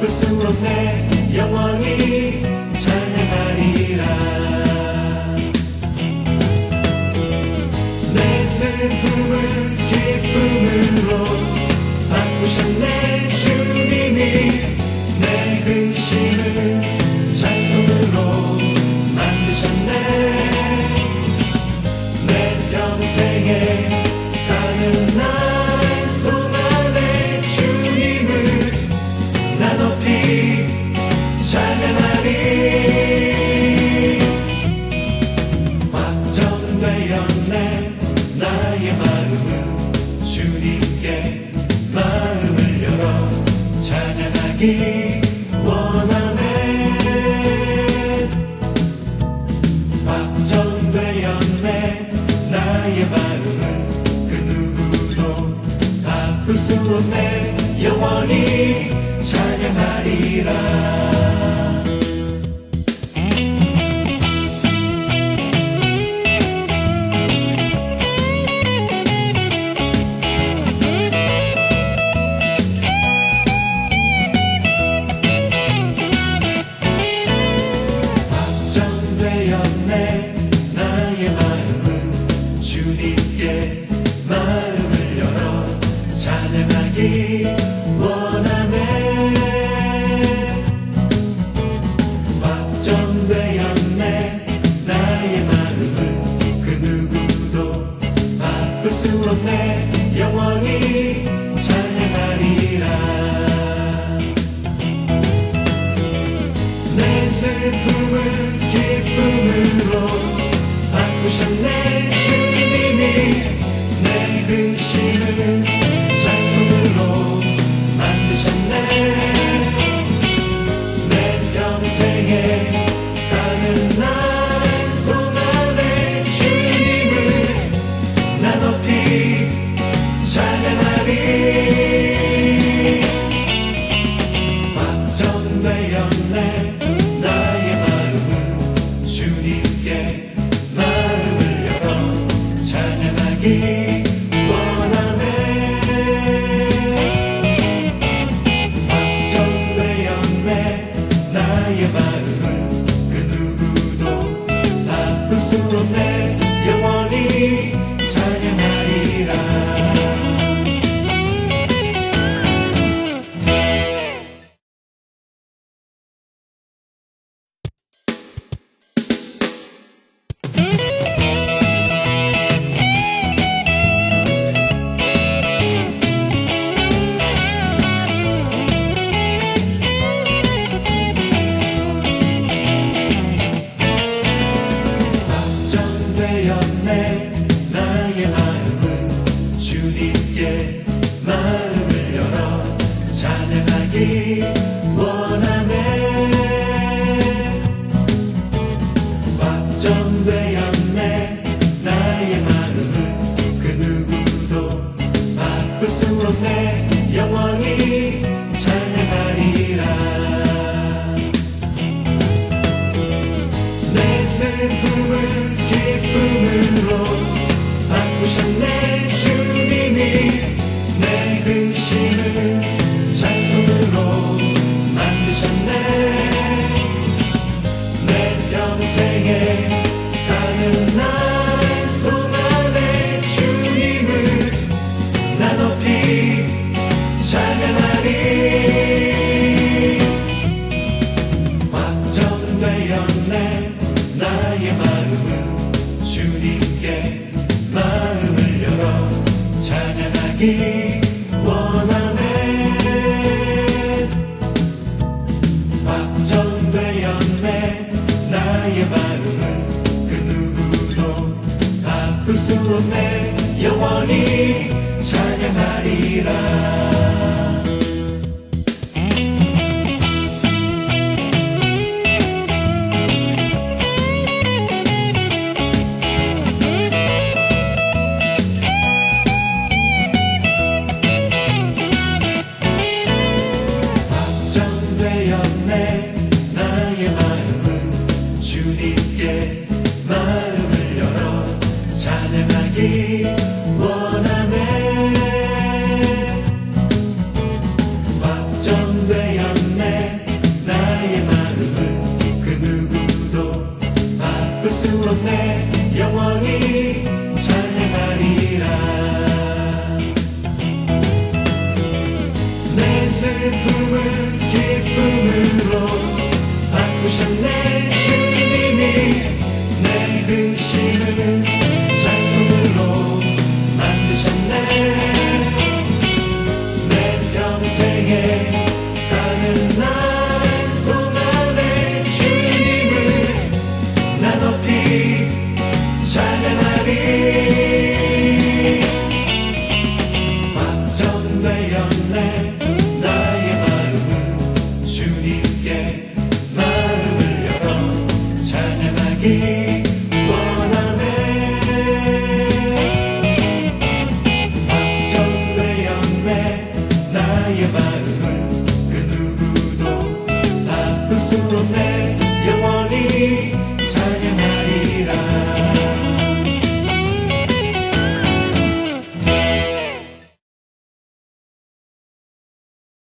바꿀 수 없네 영원히 찬양하리라. 내 슬픔을 기쁨으로 나의 마음은 주님께 마음을 열어 찬양하기 원하네. 확정되었네. 나의 마음은 그 누구도 바꿀 수 없네. 영원히 찬양하리라. your name. 하나님 찬양하리. 확정되었네 나의 마음은 주님께 마음을 열어 찬양하기. 내 영원히 주님께 마음을 열어 찬양하기 원하네. 확정되었네. 나의 마음은 그 누구도 바꿀 수 없네. 영원히 찬양하리라. 하길 원하네. 확정되었네. 나의 마음을 그 누구도 바꿀 수 없네. 영원히 찬양하리라.